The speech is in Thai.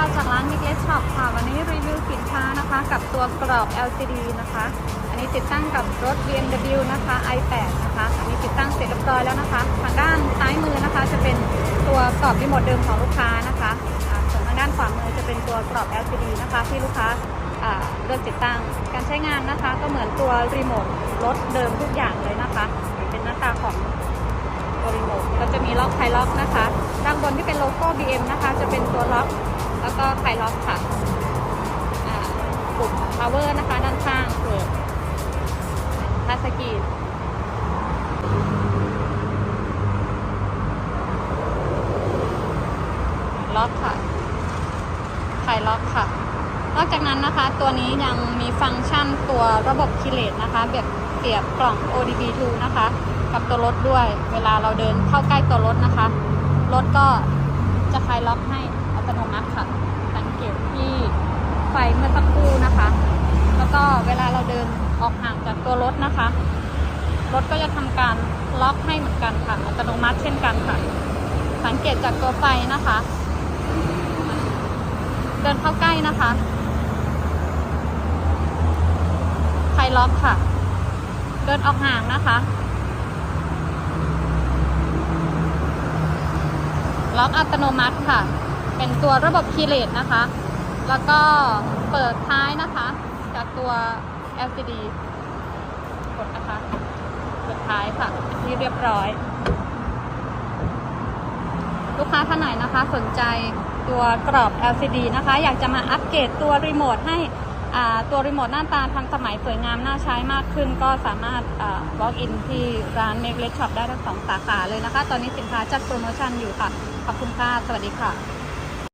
จากร้าน m i ก l e s Shop ค่ะ วันนี้รีวิวสินค้านะคะ กับตัวกรอบ LCD นะคะ อันนี้ติดตั้งกับรถ BMW นะคะ i8 นะคะ อันนี้ติดตั้งเสร็จเรียบร้อยแล้วนะคะ ทางด้านซ้ายมือนะคะ จะเป็นตัวกรอบรีโมทเดิมของลูกค้านะคะส่วนทางด้านขวามือจะเป็นตัวกรอบ LCD นะคะ ที่ลูกค้าเลือกติดตั้ง การใช้งานนะคะ ก็เหมือนตัวรีโมทรถเดิมทุกอย่างเลยนะคะ เป็นหน้าตาของตัวรีโมทก็จะมีล็อกไคล็อกนะคะ ด้านบนที่เป็นโลโก้ BM นะคะ จะเป็นตัวล็อก แล้วก็ไคล็อกค่ะปุ่ม power นะคะ ด้านข้างเปิดพาสกีดล็อกค่ะไคล็อกค่ะ นอกจากนั้นนะคะ ตัวนี้ยังมีฟังก์ชันตัวระบบคิเลตนะคะแบบเสียบกล่อง ODB2 นะคะ กับตัวรถด้วย เวลาเราเดินเข้าใกล้ตัวรถนะคะ รถก็จะคลายล็อกให้ ตโนมัติค่ะ สังเกตที่ไฟเมื่อสักครู่นะคะ แล้วก็เวลาเราเดินออกห่างจากตัวรถนะคะ รถก็จะทำการล็อกให้เหมือนกันค่ะ อัตโนมัติเช่นกันค่ะ สังเกตจากตัวไฟนะคะ เดินเข้าใกล้นะคะไฟล็อกค่ะ เดินออกห่างนะคะล็อกอัตโนมัติค่ะ เป็นตัวระบบคีเลสนะคะ แล้วก็เปิดท้ายนะคะ จากตัว LCD กดนะคะเปิดท้ายค่ะที่เรียบร้อย ลูกค้าท่านไหนนะคะ สนใจตัวกรอบ LCD นะคะ อยากจะมาอัปเกรดตัวรีโมทให้ตัวรีโมทหน้าตาทันสมัยสวยงามน่าใช้มากขึ้น ก็สามารถอ่า walk in ที่ร้าน Make Red Shop ได้ทั้งสองสาขาเลยนะคะ ตอนนี้สินค้าจัดโปรโมชั่นอยู่ค่ะ ขอบคุณค่ะ สวัสดีค่ะ